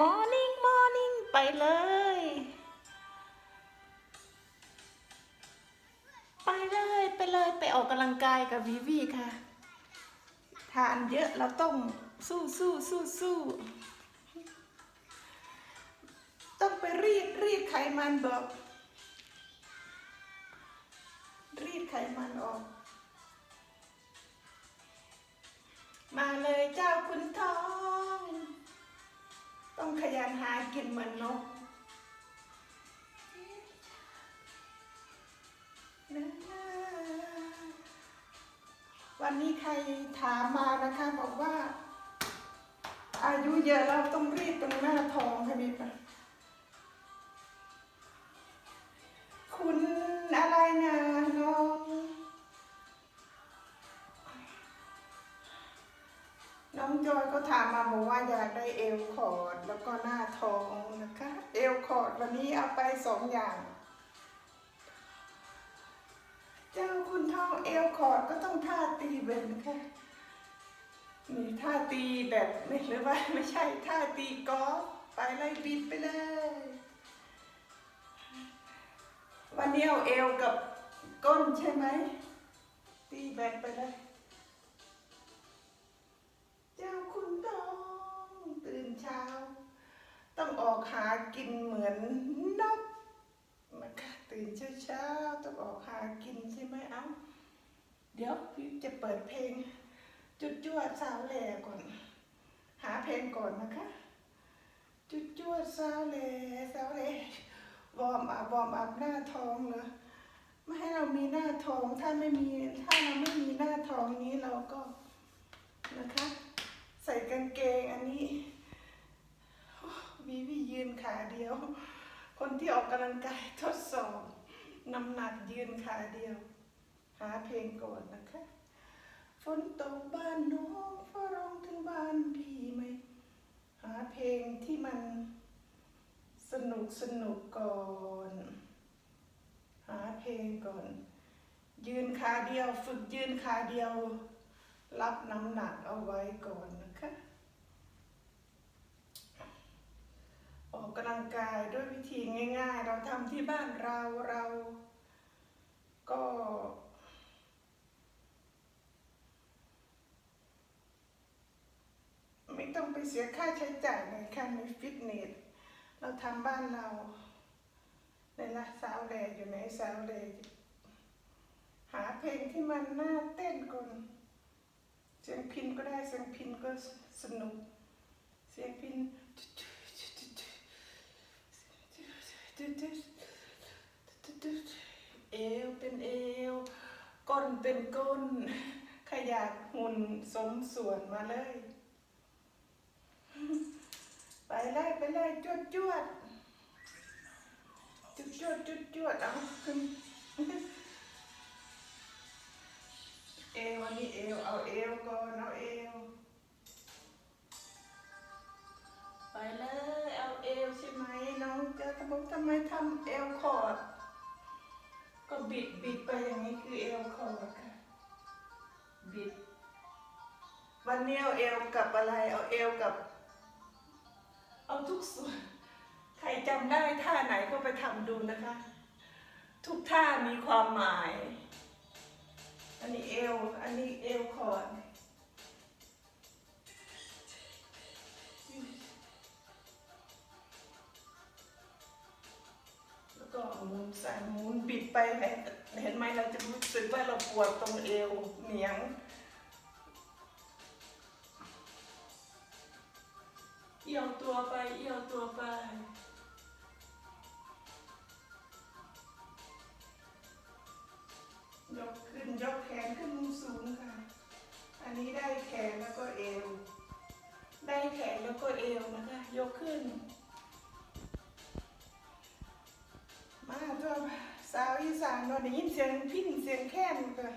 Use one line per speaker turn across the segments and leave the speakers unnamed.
มอร์นิ่งมอร์นิ่งไปเลย ไปเลยไปเลยไปออกกำลังกายกับวิวีค่ะ ทานเยอะเราต้องสู้สู้สู้สู้ต้องไปรีดรีดไขมันบอกรีดไขมันออก มาเลยเจ้าคุณทอง ต้องขยันหากินเหมือนนกนะวันนี้ใครถามมานะคะบอกว่า อายุเยอะแล้วต้องรีดตรงหน้าท้องค่ะมีปะ ก็ถามมาบอกว่าอยากได้เอลคอร์ดแล้วก็หน้าท้องนะคะ เอลคอร์ดวันนี้เอาไปสองอย่าง เจ้าคุณทองเอลคอร์ดก็ต้องท่าตีเบนค่ะมีท่าตีแบบไม่หรือว่าไม่ใช่ท่าตีกอล์ฟไปเลยบิดไปเลย วันนี้เอาเอวกับก้นใช่ไหม ตีแบดไปเลยเจ้าคุณทองตื่นเช้า ต้องออก หากินเหมือนนกนะคะตื่นเช้าๆต้องออกหากินใช่ไหมเอ้า เดี๋ยวพี่จะเปิดเพลง จุดจวดสาวแหล่ก่อน หาเพลงก่อนนะคะ จุดจวดสาวแหล่สาวแหล่วอร์มอัพวอร์มอัพหน้าท้องเหรอไม่ให้เรามีหน้าท้องถ้าไม่มีถ้าเราไม่มีหน้าท้องนี้เราก็นะคะ ใส่กางเกงอันนี้ วีวียืนขาเดียว คนที่ออกกำลังกายทดสอบน้ำหนักยืนขาเดียว หาเพลงก่อนนะคะ ฝนตกบ้านน้องฟ้าร้องถึงบ้านพี่ไหม หาเพลงที่มันสนุกสนุกก่อน หาเพลงก่อน ยืนขาเดียว ฝึกยืนขาเดียว รับน้ำหนักเอาไว้ก่อนนะคะ ออกกำลังกายด้วยวิธีง่าย ๆ เราทำที่บ้านเราเราก็ ไม่ต้องไปเสียค่าใช้จ่ายในค่าในฟิตเนส เราทำบ้านเราในละสาวแลอยู่ไหนสาวแลหาเพลงที่มันน่าเต้นก่อนเสียงพินก็ได้เสียงพินก็สนุก เสียงพินเอวเป็นเอว ก้ นเป็นก้น ขยากหุ่นสมส่วนมาเลย ไปเลยไปเลยจวดจวดจุดจวดจุดจวดเอาขึ้นเอวอันนี้เอวเอาเอวก่อนเอาเอวไปเลยเอาเอวใช่ไหมน้องจะทำทำไมทำเอวคอร์ดก็บิดบิดไป วันนี้เอาเอวกับอะไร เอาเอวกับ เอาทุกส่วน ใครจำได้ท่าไหนก็ไปทำดูนะคะ ทุกท่ามีความหมาย อันนี้เอว อันนี้เอวคอร์ดแล้วก็หมุนใส่หมุนบิดไปเห็นเห็นไหมเราจะรู้สึกว่าเราปวดตรงเอวเหนียง ตัวไป เอี่ยวตัวไป ยกขึ้นยกแขนขึ้นสูงค่ะ อันนี้ได้แขนแล้วก็เอว ได้แขนแล้วก็เอวนะคะ ยกขึ้น มาตัวสาวอีสานเราได้ยินเสียงพิ้นเสียงแค้นค่ะ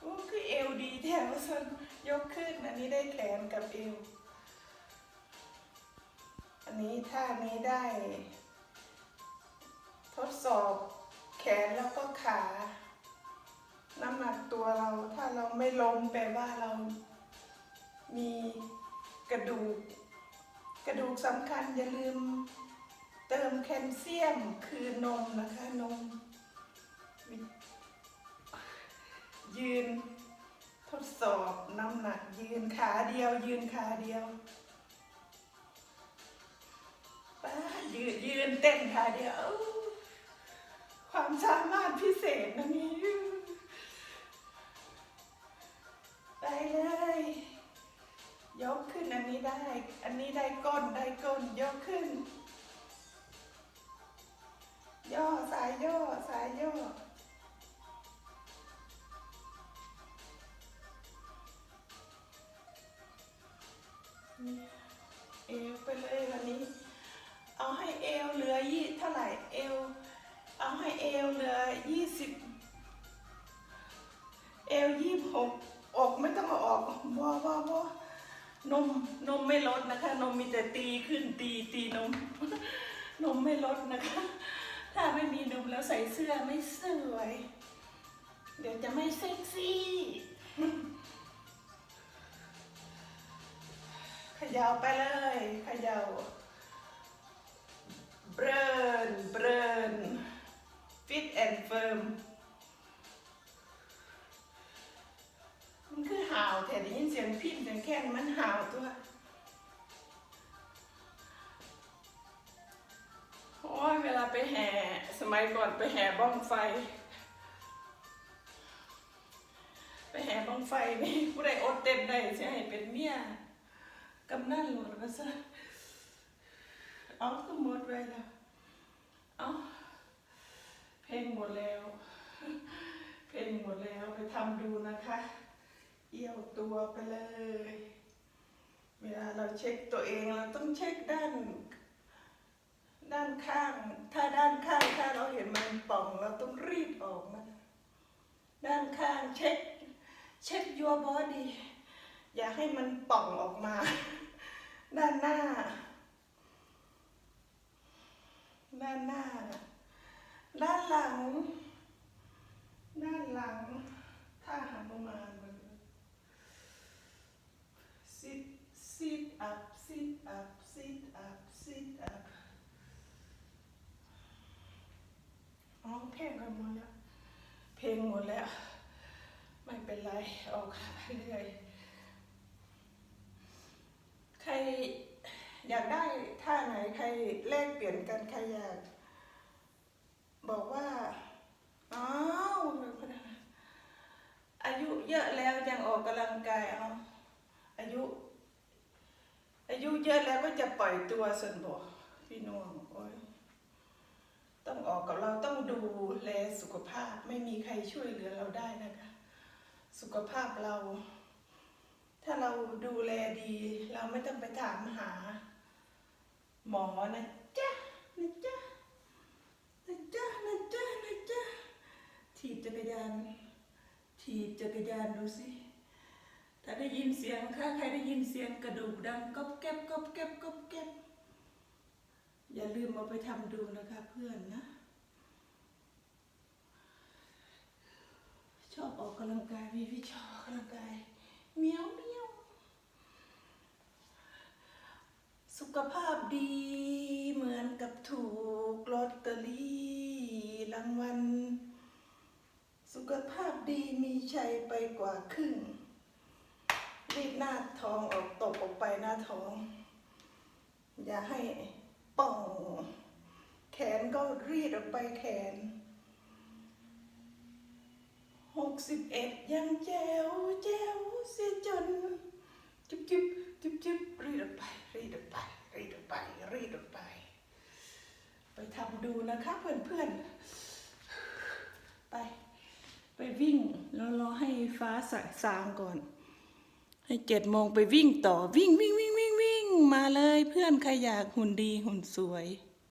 โอ้คือเอวดีแถวสัน ยกขึ้นอันนี้ได้แขนกับเอวอันนี้ท่านี้ได้ ทดสอบแขนแล้วก็ขา น้ำหนักตัวเราถ้าเราไม่ล้มแปลว่าเรามีกระดูก กระดูกสำคัญอย่าลืมเติมแคลเซียมคือนมนะคะนมยืน ทดสอบน้ำหนักยืนขาเดียว ยืนขาเดียวป้ายืนยืนเต้นขาเดียว ความสามารถพิเศษนะนี่ไปเลย ยกขึ้นอันนี้ได้ อันนี้ได้ก้นได้ก้น ยกขึ้น ย่อสายย่อสายย่อ นมนมไม่ลดนะคะ นมมีแต่ตีขึ้นตีตีนม นมไม่ลดนะคะ ถ้าไม่มีนมแล้วใส่เสื้อไม่สวย เดี๋ยวจะไม่เซ็กซี่ ขยาวไปเลยขยาวเบิร์นเบิร์นฟิตแอนด์เฟิร์ม มันคือห่าวแต่ได้ยินเสียงพินเสียงแค้นมันห่าวตัว โอ้ยเวลาไปแห่ สมัยก่อนไปแห่บ้องไฟ ไปแห่บ้องไฟนี่ผู้ใดอดเต้นได้จะให้เป็นเมียกำนันหลวงมาซะเอาก็หมดไปแล้ว เอาเพลงหมดแล้ว เพลงหมดแล้วไปทำดูนะคะ เอี่ยวตัวไปเลย เวลาเราเช็คตัวเองเราต้องเช็คด้าน ด้านข้าง ถ้าด้านข้างถ้าเราเห็นมันป่อง เราต้องรีบออกมันด้านข้างเช็ค เช็ค your body อย่าให้มันป่องออกมา ด้านหน้า ด้านหน้า ด้านหลัง ด้านหลัง ถ้าหันประมาณมัน sit sit up sit up sit up sit up อ๋อเพลงกัน หมดแล้ว เพลงหมดแล้ว ไม่เป็นไร ออกไปเรื่อย ใครอยากได้ท่าไหนใครแลกเปลี่ยนกันใครอยาก บอกว่าอ้าวอายุเยอะแล้วยังออกกำลังกายเอาอายุ อายุเยอะแล้วก็จะปล่อยตัวส่วนบอกพี่น้องโอ้ย ต้องออกกับเราต้องดูแลสุขภาพไม่มีใครช่วยเหลือเราได้นะคะ สุขภาพเรา ถ้าเราดูแลดี เราไม่ต้องไปถามหา หมอนะจ๊ะนะจ๊ะนะจ๊ะนะจ๊ะนะจ๊ะถีบจักรยานถีบจักรยานดูสิถ้าได้ยินเสียงถ้าใครได้ยินเสียงกระดูกดังก๊อบแก๊บก๊อบแก๊บก๊อบแก๊บ อย่าลืมเอาไปทำดูนะคะเพื่อนนะ ชอบออกกำลังกายพี่พี่ชอบออกกำลังกายเมียวเมียวสุขภาพดีเหมือนกับถูกลอตเตอรี่รางวัลสุขภาพดีมีชัยไปกว่าครึ่งรีดหน้าท้องออกตกออกไปหน้าท้อง อย่าให้ ป่องแขนก็รีดออกไปแขนหกสิบเอ็ดยังแจ๋วแจ๋วเสียจน จุ๊บจุ๊บจุ๊บจุ๊บรีดออกไป รีดออกไป รีดออกไป รีดออกไป ไปทำดูนะคะเพื่อนๆ ไป ไปวิ่งแล้วรอให้ฟ้าสางก่อน ให้เจ็ดโมงไปวิ่งต่อวิ่งวิ่งวิ่ง มาเลยเพื่อนใครอยากหุ่นดีหุ่นสวย